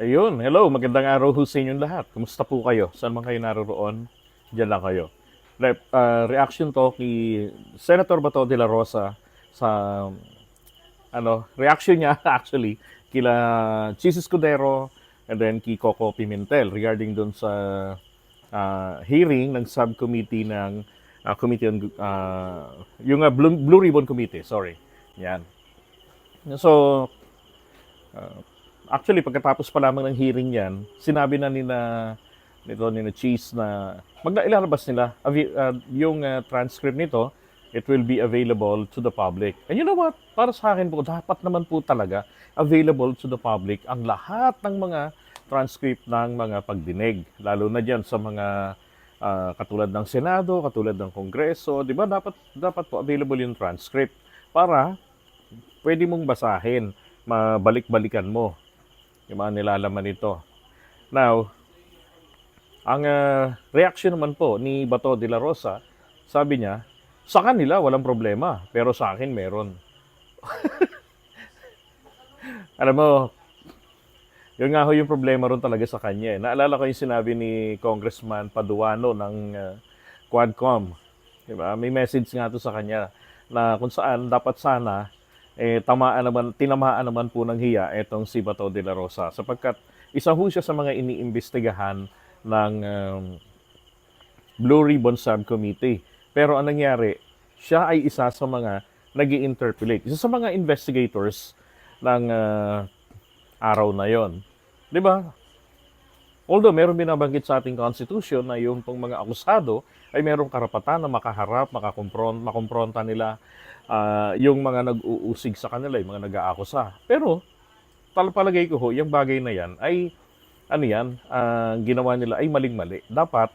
Ayun, hello, magandang araw ho sa inyong lahat. Kumusta po kayo? Saan man kayo naroon? Diyan lang kayo. Re- uh, reaction to kay Senator Bato de la Rosa sa ano, reaction niya actually kila Chis Escudero and then kay Coco Pimentel regarding dun sa ah, hearing ng subcommittee ng ah, committee on ah, yung ah, Blue, Blue Ribbon Committee, sorry. Yan. So, Actually, pagkatapos pa lamang ng hearing yan, sinabi na ni na nito ni Cheese na magla ilalabas nila uh, yung uh, transcript nito, it will be available to the public. And you know what? Para sa akin po, dapat naman po talaga available to the public ang lahat ng mga transcript ng mga pagdinig. Lalo na dyan sa mga ah, katulad ng Senado, katulad ng Kongreso, di ba? Dapat, dapat po available yung transcript para pwede mong basahin, mabalik-balikan mo yung mga nilalaman nito. Now, ang uh, reaction naman po ni Bato de la Rosa, sabi niya, sa kanila walang problema, pero sa akin meron. Alam mo, yun nga ho yung problema ron talaga sa kanya. eh. Naalala ko yung sinabi ni Congressman Paduano ng uh, Quadcom. Diba? May message nga to sa kanya na kung saan dapat sana eh, tamaan naman, tinamaan naman po ng hiya itong si Bato de la Rosa sapagkat isa ho siya sa mga iniimbestigahan ng um, Blue Ribbon Subcommittee. Pero ang nangyari, siya ay isa sa mga nag interpolate Isa sa mga investigators ng uh, araw na yon. Di ba? Although meron binabanggit sa ating constitution na yung pong mga akusado ay merong karapatan na makaharap, makakompron, makompronta nila ah, yung mga nag-uusig sa kanila, yung mga nag-aakusa. Pero, palpalagay ko ho, yung bagay na yan ay, ano yan, ah, ginawa nila ay maling-mali. Dapat,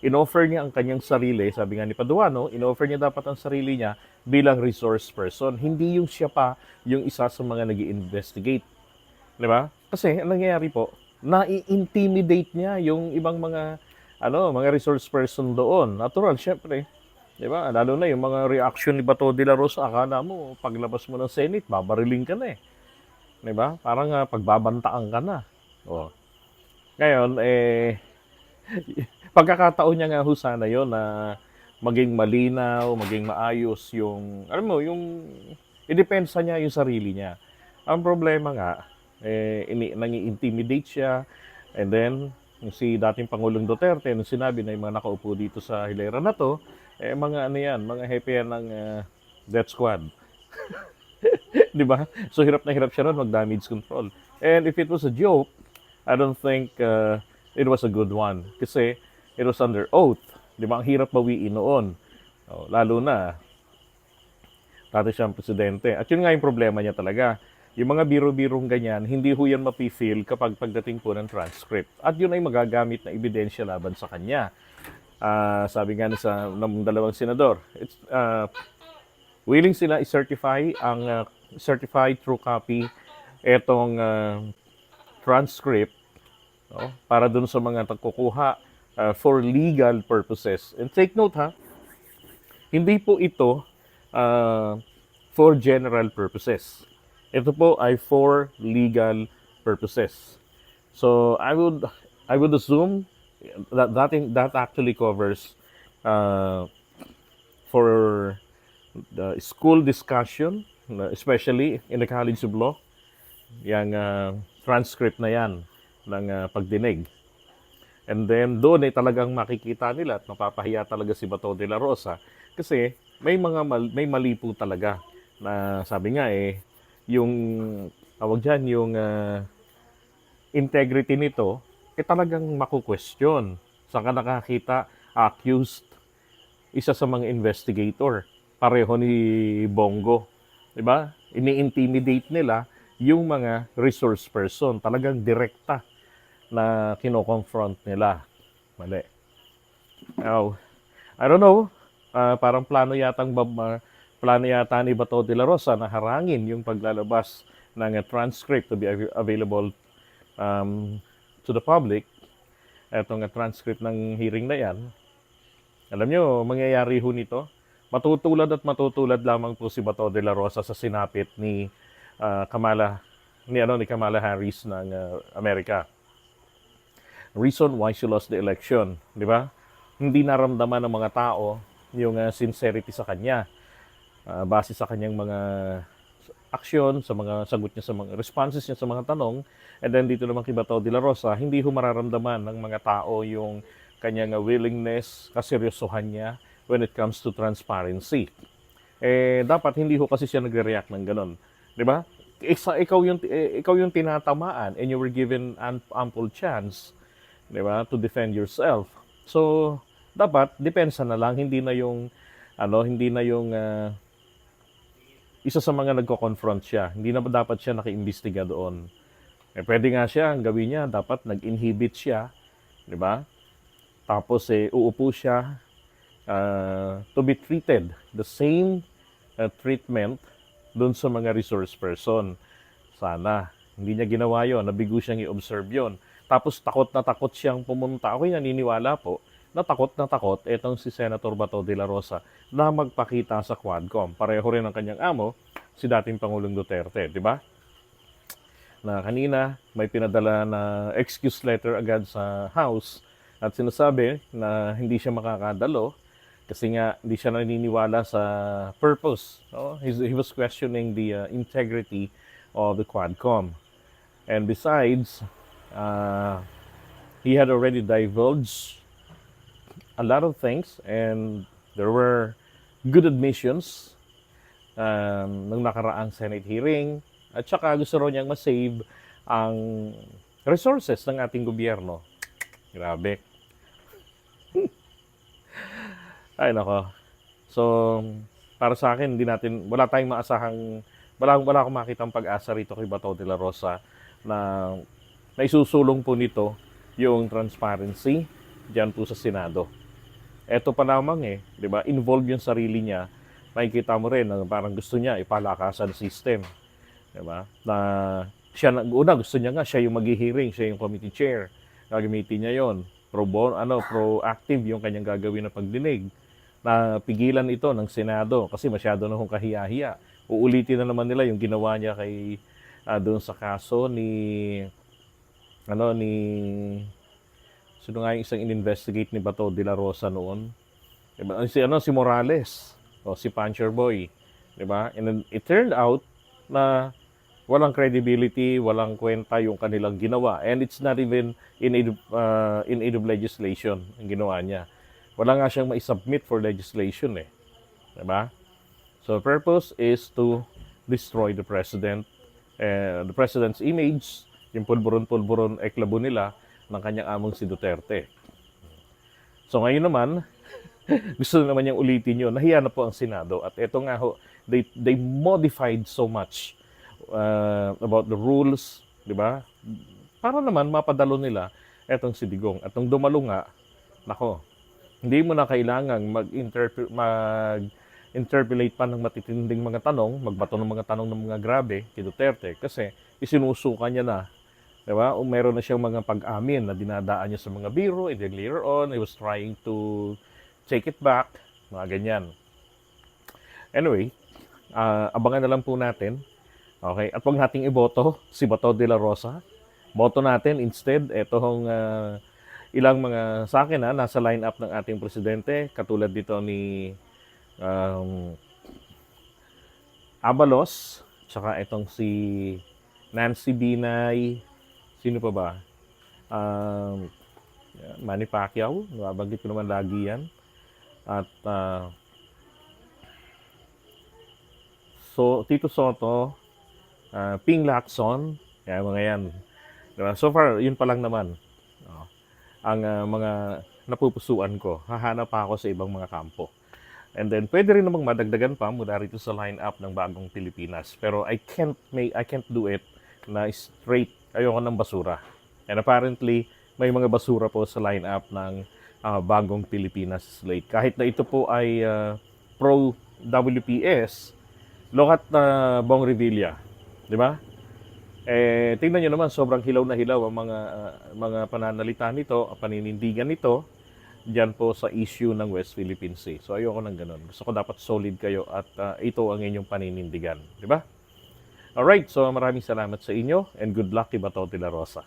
in-offer niya ang kanyang sarili, sabi nga ni Paduano, in-offer niya dapat ang sarili niya bilang resource person. Hindi yung siya pa yung isa sa mga nag investigate Di ba? Kasi, ang nangyayari po, nai-intimidate niya yung ibang mga ano, mga resource person doon. Natural, syempre. 'Di ba? Lalo na yung mga reaction ni Bato de la Rosa, akala mo paglabas mo ng Senate, babariling ka na eh. 'Di ba? Parang uh, pagbabantaan ka na. Oh. Ngayon eh pagkakataon niya nga ho sana 'yon na maging malinaw, maging maayos yung alam mo, yung idepensa niya yung sarili niya. Ang problema nga eh ini nangi-intimidate siya and then yung si dating Pangulong Duterte nung sinabi na yung mga nakaupo dito sa hilera na to eh mga ano yan, mga hepe yan ng uh, death squad. 'Di ba? So hirap na hirap siya ron mag-damage control. And if it was a joke, I don't think uh, it was a good one kasi it was under oath. 'Di ba? Ang hirap bawiin noon. Oh, lalo na dati siyang presidente. At yun nga yung problema niya talaga. Yung mga biro-birong ganyan, hindi ho yan mapifeel kapag pagdating po ng transcript. At yun ay magagamit na ebidensya laban sa kanya. Ah, sabi nga sa ng dalawang senador, it's, ah, willing sila i-certify ang ah, certified true copy etong ah, transcript no, para dun sa mga tagkukuha ah, for legal purposes. And take note ha, hindi po ito ah, for general purposes. Ito po ay for legal purposes. So I would I would assume that that, in- that actually covers uh, for the school discussion, especially in the College of Law, yung uh, transcript na yan ng uh, pagdinig. And then doon ay talagang makikita nila at mapapahiya talaga si Bato de la Rosa kasi may mga mal- may mali po talaga na sabi nga eh yung tawag diyan yung ah, integrity nito eh talagang maku-question. Saan ka nakakita accused isa sa mga investigator pareho ni Bongo, 'di ba? Ini-intimidate nila yung mga resource person, talagang direkta na kino-confront nila. Mali. Now, I don't know, ah, parang plano yatang bab, ah, plano yata ni Bato de la Rosa na harangin yung paglalabas ng transcript to be av- available um, to the public. Etong ah, transcript ng hearing na yan. Alam nyo, mangyayari ho nito. Matutulad at matutulad lamang po si Bato de la Rosa sa sinapit ni ah, Kamala ni ano ni Kamala Harris ng uh, Amerika. Reason why she lost the election, di ba? Hindi naramdaman ng mga tao yung uh, sincerity sa kanya. Uh, base sa kanyang mga aksyon, sa mga sagot niya sa mga responses niya sa mga tanong. And then dito naman kay Bato de la Rosa, hindi ho mararamdaman ng mga tao yung kanyang willingness, kaseryosohan niya when it comes to transparency. Eh, dapat hindi ho kasi siya nagre-react ng ganun. Di ba? Isa, ikaw yung, eh, ikaw yung tinatamaan and you were given an ample chance di ba, to defend yourself. So, dapat depensa na lang, hindi na yung ano, hindi na yung uh, isa sa mga nagko-confront siya. Hindi na dapat siya naki-imbestiga doon. Eh, pwede nga siya, ang gawin niya, dapat nag-inhibit siya, di ba? Tapos eh, uupo siya uh, to be treated the same uh, treatment doon sa mga resource person. Sana. Hindi niya ginawa yon, nabigo siyang i-observe yon. Tapos takot na takot siyang pumunta. Ako'y naniniwala po na takot na takot itong si Senator Bato de la Rosa na magpakita sa Quadcom. Pareho rin ang kanyang amo, si dating Pangulong Duterte, di ba? Na kanina may pinadala na excuse letter agad sa House at sinasabi na hindi siya makakadalo kasi nga hindi siya naniniwala sa purpose. No? He was questioning the uh, integrity of the Quadcom. And besides, uh, he had already divulged a lot of things and there were good admissions um, ng nakaraang Senate hearing at saka gusto raw niyang masave ang resources ng ating gobyerno. Grabe. Ay nako. So, para sa akin, hindi natin, wala tayong maasahang, wala, wala akong makitang pag-asa rito kay Bato de la Rosa na na isusulong po nito yung transparency diyan po sa Senado. Ito pa lamang eh, 'di ba? Involve yung sarili niya. Makikita mo rin na parang gusto niya ipalakasan system. 'Di ba? Na siya na una gusto niya nga siya yung maghihiring, siya yung committee chair. Gagamitin niya 'yon. Pro bon, ano, proactive yung kanyang gagawin na pagdinig. Na pigilan ito ng Senado kasi masyado na hong kahiya-hiya. Uulitin na naman nila yung ginawa niya kay uh, doon sa kaso ni ano ni sino nga yung isang in-investigate ni Bato de la Rosa noon? Diba? Si ano si Morales o si Puncher Boy, 'di ba? And then it turned out na walang credibility, walang kwenta yung kanilang ginawa. And it's not even in aid, uh, in aid of legislation ang ginawa niya. Wala nga siyang ma-submit for legislation eh. 'Di ba? So purpose is to destroy the president, uh, the president's image, yung pulburon-pulburon eklabo nila ng kanyang among si Duterte. So ngayon naman, gusto na naman niyang ulitin yun. Nahiya na po ang Senado. At eto nga ho, they, they modified so much uh, about the rules, di ba? Para naman mapadalo nila etong si Digong. At nung dumalo nga, nako, hindi mo na kailangang mag-interpret, mag pa ng matitinding mga tanong, magbato ng mga tanong ng mga grabe kay Duterte kasi isinusuka niya na Diba? O meron na siyang mga pag-amin na dinadaan niya sa mga biro, and then later on, he was trying to take it back, mga ganyan. Anyway, uh, abangan na lang po natin. Okay, at wag nating iboto si Bato de la Rosa. Boto natin instead, etong uh, ilang mga sa akin ha, nasa line-up ng ating presidente, katulad dito ni um, Abalos, tsaka itong si Nancy Binay, Sino pa ba? Um, Manny Pacquiao, nababanggit ko naman lagi yan. At uh, so Tito Soto, uh, Ping Lacson, yan mga yan. Diba? So far, yun pa lang naman. Oh, ang uh, mga napupusuan ko. Hahanap pa ako sa ibang mga kampo. And then pwede rin namang madagdagan pa mula rito sa lineup ng bagong Pilipinas. Pero I can't make I can't do it na straight ayoko ng basura. And apparently, may mga basura po sa lineup ng uh, bagong Pilipinas slate. Kahit na ito po ay uh, pro WPS, lokat na uh, Bong Revilla, di ba? Eh, tingnan nyo naman, sobrang hilaw na hilaw ang mga, uh, mga pananalita nito, paninindigan nito, dyan po sa issue ng West Philippine Sea. So, ayoko ng ganun. Gusto ko dapat solid kayo at uh, ito ang inyong paninindigan. Di ba? Alright, so maraming salamat sa inyo and good luck kay Bato de la Rosa.